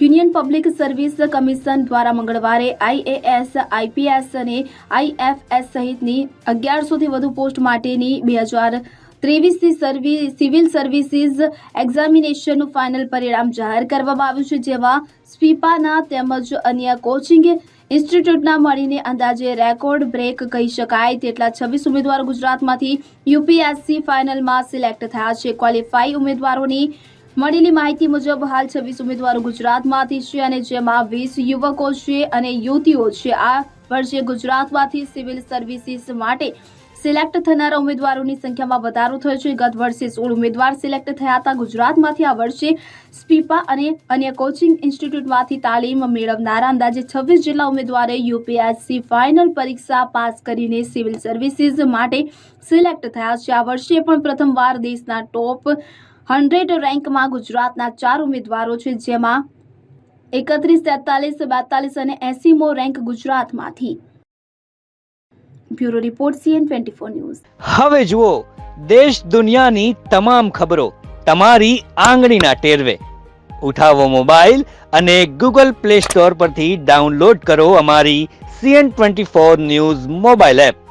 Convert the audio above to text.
Union public service commission દ્વારા મંગળવારે IAS, IPS અને આઈએફએસ સહિતની અગિયારસોથી વધુ પોસ્ટ માટેની બે હજાર ત્રેવીસની સર્વિસ સિવિલ સર્વિસીસ એક્ઝામિનેશનનું ફાઇનલ પરિણામ જાહેર કરવામાં આવ્યું છે, જેમાં સ્વીપાના તેમજ અન્ય કોચિંગ ઇન્સ્ટિટ્યૂટના મળીને અંદાજે રેકોર્ડ બ્રેક કહી શકાય તેટલા છવ્વીસ ઉમેદવારો ગુજરાતમાંથી યુપીએસસી ફાઇનલમાં સિલેક્ટ થયા છે. ક્વોલિફાઈ ઉમેદવારોની મળેલી માહિતી મુજબ હાલ છવ્વીસ ઉમેદવારો ગુજરાતમાંથી છે અને જેમાં વીસ યુવકો છે અને યુવતીઓ છે. આ વર્ષે ગુજરાતમાંથી સિવિલ સર્વિસીસ માટે સિલેક્ટ થનારા ઉમેદવારોની સંખ્યામાં વધારો થયો છે. ગત વર્ષે સોળ ઉમેદવાર સિલેક્ટ થયા હતા. ગુજરાતમાંથી આ વર્ષે સ્પીપા અને અન્ય કોચિંગ ઇન્સ્ટિટ્યૂટમાંથી તાલીમ મેળવનારા અંદાજે છવ્વીસ જેટલા ઉમેદવારે યુપીએસસી ફાઇનલ પરીક્ષા પાસ કરીને સિવિલ સર્વિસીસ માટે સિલેક્ટ થયા છે. આ વર્ષે પણ પ્રથમવાર દેશના ટોપ હંડ્રેડ રેન્કમાં ગુજરાતના ચાર ઉમેદવારો છે, જેમાં એકત્રીસ, તેતાલીસ, બેતાલીસ અને એસીમો રેન્ક ગુજરાતમાંથી. Bureau report CN twenty four news. હવે જુઓ, દેશ દુનિયાની તમામ ખબરો તમારી આંગળીના ટેરવે. ઉઠાવો મોબાઈલ અને ગૂગલ પ્લે સ્ટોર પરથી ડાઉનલોડ કરો અમારી CN twenty four news mobile app.